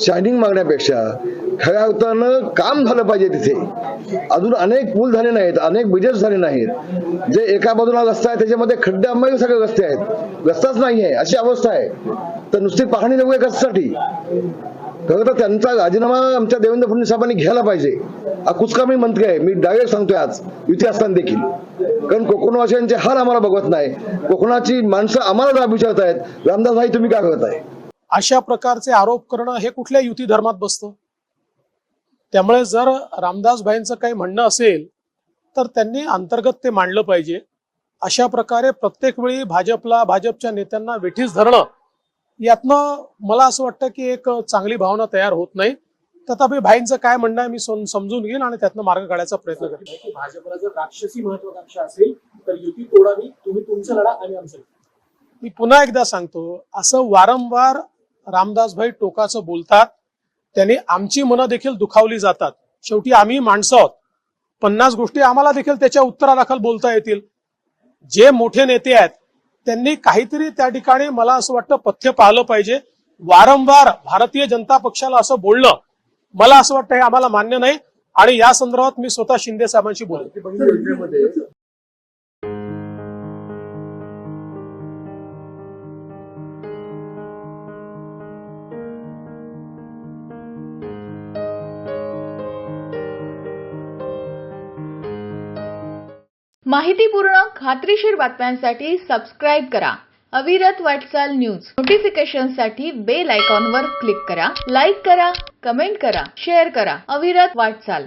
Shining मागण्यापेक्षा खऱ्या अर्थानं काम झालं पाहिजे तिथे. अजून अनेक पूल झाले नाहीत अनेक ब्रिजेस झाले नाहीत. जे एका बाजूला रस्ता आहे त्याच्यामध्ये खड्डे अंबाई सगळे रस्ते आहेत. रस्ताच नाही आहे अशी अवस्था आहे. तर नुसती पाहणी नको कशासाठी? खरं तर त्यांचा राजीनामा आमच्या देवेंद्र फडणवीस साहेबांनी घ्यायला पाहिजे. हा कुचकामी मंत्री आहे मी डायरेक्ट सांगतोय आज. युती असताना देखील. कारण कोकणवासियांचे हाल आम्हाला बघत नाही. कोकणाची माणसं आम्हाला जाब विचारत आहेत रामदास भाई तुम्ही काय करत आहे अशा प्रकारचे आरोप करणं हे कुठल्या युती धर्मात बसतं? त्यामुळे जर रामदास भाईंचं काही म्हणणं असेल तर त्यांनी अंतर्गत ते मांडलं पाहिजे. अशा प्रकारे प्रत्येक वेळी भाजपला भाजपच्या नेत्यांना वेठीस धरणं यातनं मला असं वाटतं की एक चांगली भावना तयार होत नाही. तथापि भाईंचं काय म्हणणं आहे मी सम- समजून घेईन आणि त्यातनं मार्ग काढायचा प्रयत्न करेन. की भाजपला जर राक्षसी महत्वाकांक्षा असेल तर युती तोडावी तुम्ही तुमचं लढा आम्ही आमचं. मी पुन्हा एकदा सांगतो असं वारंवार रामदासभाई टोकाचं बोलतात. त्यांनी आमची मनं देखील दुखावली जातात. शेवटी आम्ही माणसं आहोत. पन्नास गोष्टी आम्हाला देखील त्याच्या उत्तरादाखल बोलता येतील. जे मोठे नेते आहेत त्यांनी काहीतरी त्या ठिकाणी मला असं वाटतं पथ्य पाहिलं पाहिजे. वारंवार भारतीय जनता पक्षाला असं बोलणं मला असं वाटतं हे आम्हाला मान्य नाही. आणि या संदर्भात मी स्वतः शिंदे साहेबांशी बोलतो माहितीपूर्ण खात्रीशीर बातम्यांसाठी सबस्क्राईब करा. अविरत वाटचाल न्यूज नोटिफिकेशनसाठी बेल आयकॉनवर क्लिक करा. लाईक करा कमेंट करा शेअर करा. अविरत वाटचाल.